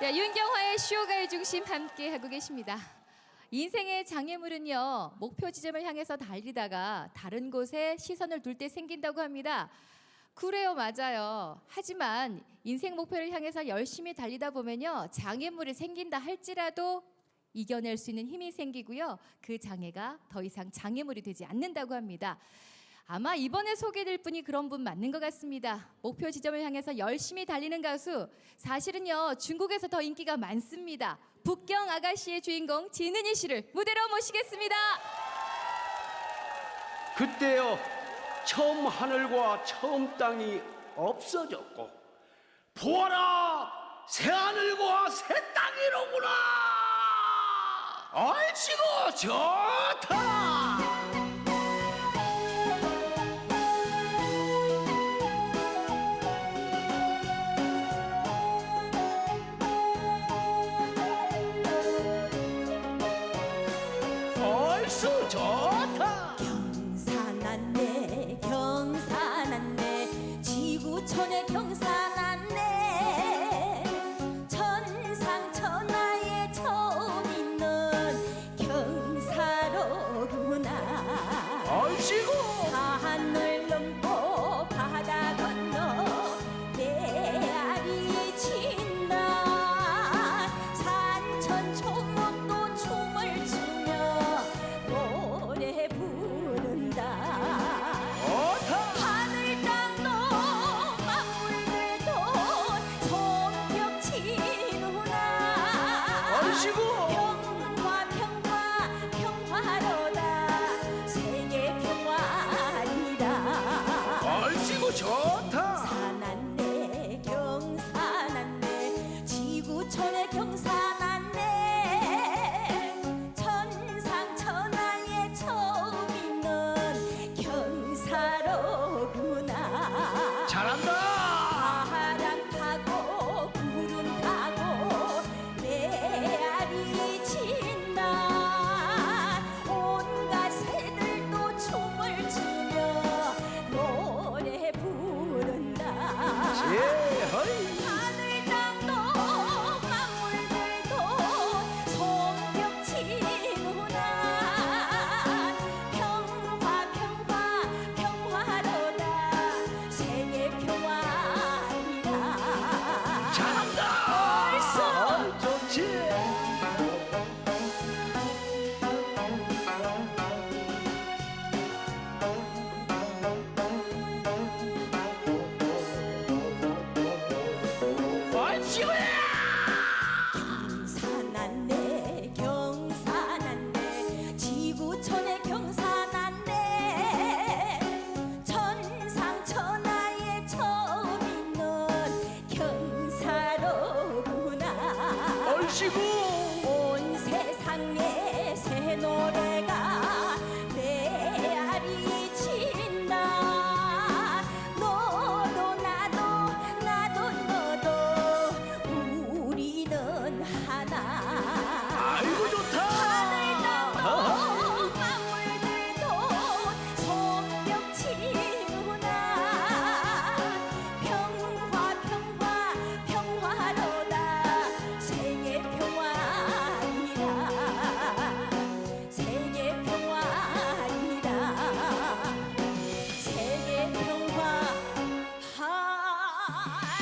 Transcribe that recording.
네, 윤경화의 쇼가의 중심 함께 하고 계십니다. 인생의 장애물은요 목표 지점을 향해서 달리다가 다른 곳에 시선을 둘 때 생긴다고 합니다. 그래요, 맞아요. 하지만 인생 목표를 향해서 열심히 달리다 보면요 장애물이 생긴다 할지라도 이겨낼 수 있는 힘이 생기고요 그 장애가 더 이상 장애물이 되지 않는다고 합니다. 아마 이번에 소개될 분이 그런 분 맞는 것 같습니다. 목표 지점을 향해서 열심히 달리는 가수. 사실은요, 중국에서 더 인기가 많습니다. 북경 아가씨의 주인공 진은희 씨를 무대로 모시겠습니다. 그때요 처음 하늘과 처음 땅이 없어졌고 보아라 새 하늘과 새 땅이로구나 얼씨구 좋다 얼쑤 경사났네 경사났네. 지구촌에 경사났네. 천상천하에 처음 있는 경사로구나. 얼씨구 세계 평화